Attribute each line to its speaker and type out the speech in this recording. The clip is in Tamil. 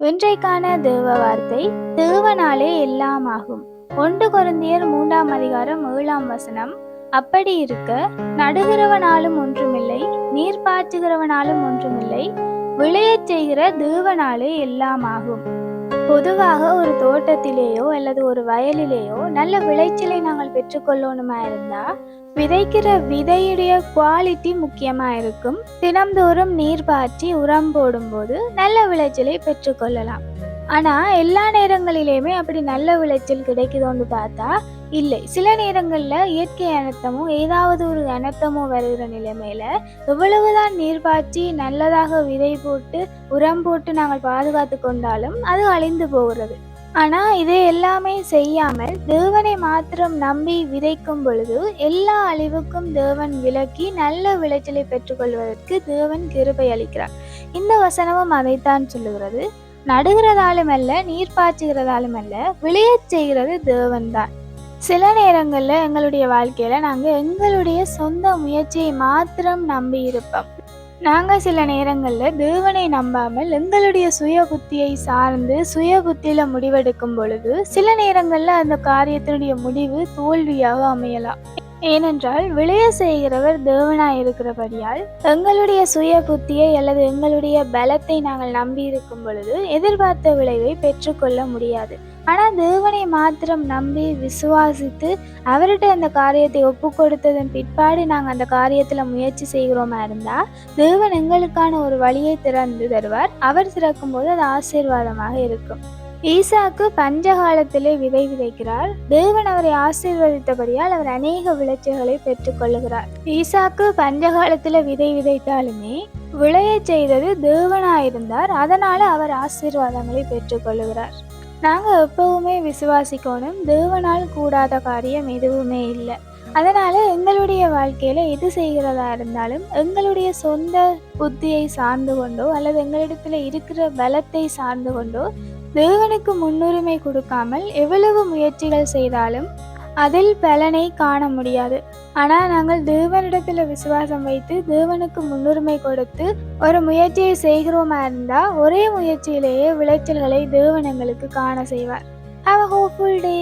Speaker 1: இன்றைக்கான தேவ வார்த்தை தேவனாலே எல்லாம் ஆகும் ஒன்று குருந்தியர் மூன்றாம் அதிகாரம் ஏழாம் வசனம். அப்படி இருக்க நடுகிறவனாலும் ஒன்றுமில்லை நீர் பாய்ச்சுகிறவனாலும் ஒன்றுமில்லை விளையச் செய்கிற தேவனாலே எல்லாம் ஆகும் பொதுவாக ஒரு தோட்டத்திலேயோ அல்லது ஒரு வயலிலேயோ நல்ல விளைச்சலை நாங்கள் பெற்றுக்கொள்ளணுமா இருந்தா விதைக்கிற விதையுடைய குவாலிட்டி முக்கியமா இருக்கும். தினம்தோறும் நீர் பாய்ச்சி உரம் போடும்போது நல்ல விளைச்சலை பெற்றுக்கொள்ளலாம். ஆனா எல்லா நேரங்களிலையுமே அப்படி நல்ல விளைச்சல் கிடைக்குதோன்னு பார்த்தா இல்லை. சில நேரங்களில் இயற்கை அனர்த்தமோ ஏதாவது ஒரு அனர்த்தமோ வருகிற நிலைமையில எவ்வளவுதான் நீர் பாய்ச்சி நல்லதாக விதை போட்டு உரம் போட்டு நாங்கள் பாதுகாத்து கொண்டாலும் அது அழிந்து போகிறது. ஆனா இதை எல்லாமே செய்யாமல் தேவனை மாத்திரம் நம்பி விதைக்கும் பொழுது எல்லா அழிவுக்கும் தேவன் விலக்கி நல்ல விளைச்சலை பெற்றுக்கொள்வதற்கு தேவன் கிருபை அளிக்கிறார். இந்த வசனமும் அதைத்தான் சொல்லுகிறது. நடுகிறதாலும் அல்ல நீர் பாய்ச்சுகிறதாலும் அல்ல விளையச் செய்கிறது தேவன் தான் சில நேரங்களில் எங்களுடைய வாழ்க்கையில் நாங்கள் எங்களுடைய சொந்த முயற்சியை மாத்திரம் நம்பி இருப்போம். நாங்கள் சில நேரங்களில் தேவனை நம்பாமல் எங்களுடைய சுய புத்தியை சார்ந்து சுய புத்தியில் முடிவெடுக்கும் பொழுது சில நேரங்களில் அந்த காரியத்தினுடைய முடிவு தோல்வியாக அமையலாம். ஏனென்றால் விளைய செய்கிறவர் தேவனாயிருக்கிறபடியால் எங்களுடைய சுய புத்தியை அல்லது எங்களுடைய பலத்தை நாங்கள் நம்பி இருக்கும் பொழுது எதிர்பார்த்த விளைவை பெற்றுக்கொள்ள முடியாது. ஆனால் தேவனை மாத்திரம் நம்பி விசுவாசித்து அவர்கிட்ட அந்த காரியத்தை ஒப்பு கொடுத்ததன் பிற்பாடு நாங்கள் அந்த காரியத்தில் முயற்சி செய்கிறோமா இருந்தால் தேவன் எங்களுக்கான ஒரு வழியை திறந்து தருவார். அவர் திறக்கும்போது அது ஆசீர்வாதமாக இருக்கும். ஈசாக்கு பஞ்ச காலத்திலே விதை விதைக்கிறார். தேவன் அவரை ஆசீர்வதித்தபடியால் அவர் அநேக விளைச்சல்களை பெற்றுக்கொள்ளுகிறார் ஈசாக்கு பஞ்ச காலத்துல விதை விதைத்தாலுமே விளைய செய்தது தேவனாயிருந்தார். அதனால அவர் ஆசீர்வாதங்களை பெற்றுக்கொள்ளுகிறார் நாங்க எப்பவுமே விசுவாசிக்கணும் தேவனால் கூடாத காரியம் எதுவுமே இல்லை. அதனால எங்களுடைய வாழ்க்கையில எது செய்கிறதா இருந்தாலும் எங்களுடைய சொந்த புத்தியை சார்ந்து கொண்டோ அல்லது எங்களிடத்துல இருக்கிற பலத்தை சார்ந்து கொண்டோ தேவனுக்கு முன்னுரிமை கொடுக்காமல் எவ்வளவு முயற்சிகள் செய்தாலும் அதில் பலனை காண முடியாது. ஆனால் நாங்கள் தேவனிடத்தில் விசுவாசம் வைத்து தேவனுக்கு முன்னுரிமை கொடுத்து ஒரு முயற்சியை செய்கிறோமா இருந்தால் ஒரே முயற்சியிலேயே விளைச்சல்களை தேவன் எங்களுக்கு காண செய்வார். Have a hopeful day